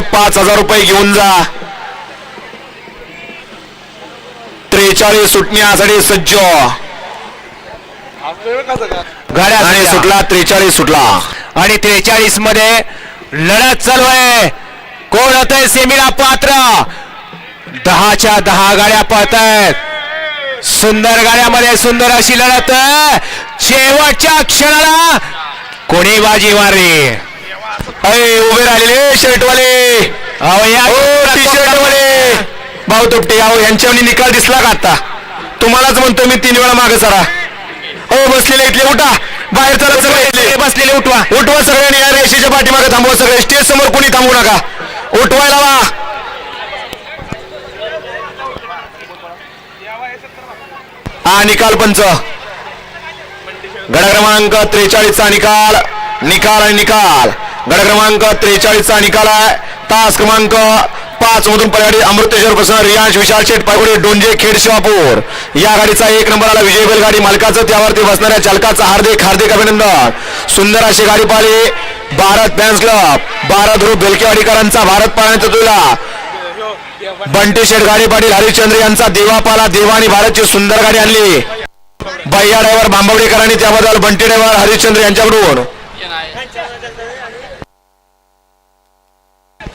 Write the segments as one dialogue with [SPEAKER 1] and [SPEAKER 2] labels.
[SPEAKER 1] पाच हजार रुपये घेऊन जा. त्रेचाळीस सुटण्यासाठी सज्ज.
[SPEAKER 2] गाड्या
[SPEAKER 1] आणि. सुटला त्रेचाळीस सुटला.
[SPEAKER 2] आणि त्रेचाळीसमध्ये लढत चालू आहे. कोण होत आहे सेमीला पात्र? दहाच्या दहा गाड्या पळत आहेत. सुंदर गाड्यामध्ये सुंदर अशी लढत. शेवटच्या क्षणाला कोणी बाजी मारली?
[SPEAKER 1] उभे राहिलेले शर्टवाले टी शर्ट वाले भाऊ तुपटे अहो यांच्यावर निकाल दिसला का आता? तुम्हालाच म्हणतो मी तीन वेळा मागे सरा हो बसलेले इथले उठा. बाहेर चला सगळे
[SPEAKER 2] बसलेले उठवा.
[SPEAKER 1] उठवा सगळ्यांनी या रेषेच्या पाठीमागे थांबवा सगळे. स्टेज समोर कोणी थांबू नका. उठवायला वा. हा निकाल पंच. गड क्रमांक त्रेचाळीसचा निकाल. निकाल आणि निकाल. गड क्रमांक त्रेचाळीसचा निकाल आहे. तास क्रमांक पाच मधून पल्याडी अमृतेश्वर प्रसन्न रियांश विशाल शेठ पायगुडे डोंजे खेड शिवापूर. या गाडीचा एक नंबर आला विजय बैलगाडी मालकाचं. त्यावरती बसणाऱ्या चालकाचं हार्दिक हार्दिक अभिनंदन. सुंदर अशी गाडी पाहिली Bharat fans club. Bharat group बेलकेवाडीकरांचा Bharat पाळण्याचा तुला. बंटी शेठ गाडी पाटील हरिश्चंद्र यांचा देवापाला देवा आणि भारतची सुंदर गाडी आणली. भैया ड्रायव्हर बांबवडेकरांनी त्याबद्दल बंटी ड्रायव्हर हरिश्चंद्र यांच्याकडून.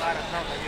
[SPEAKER 1] भारत नाव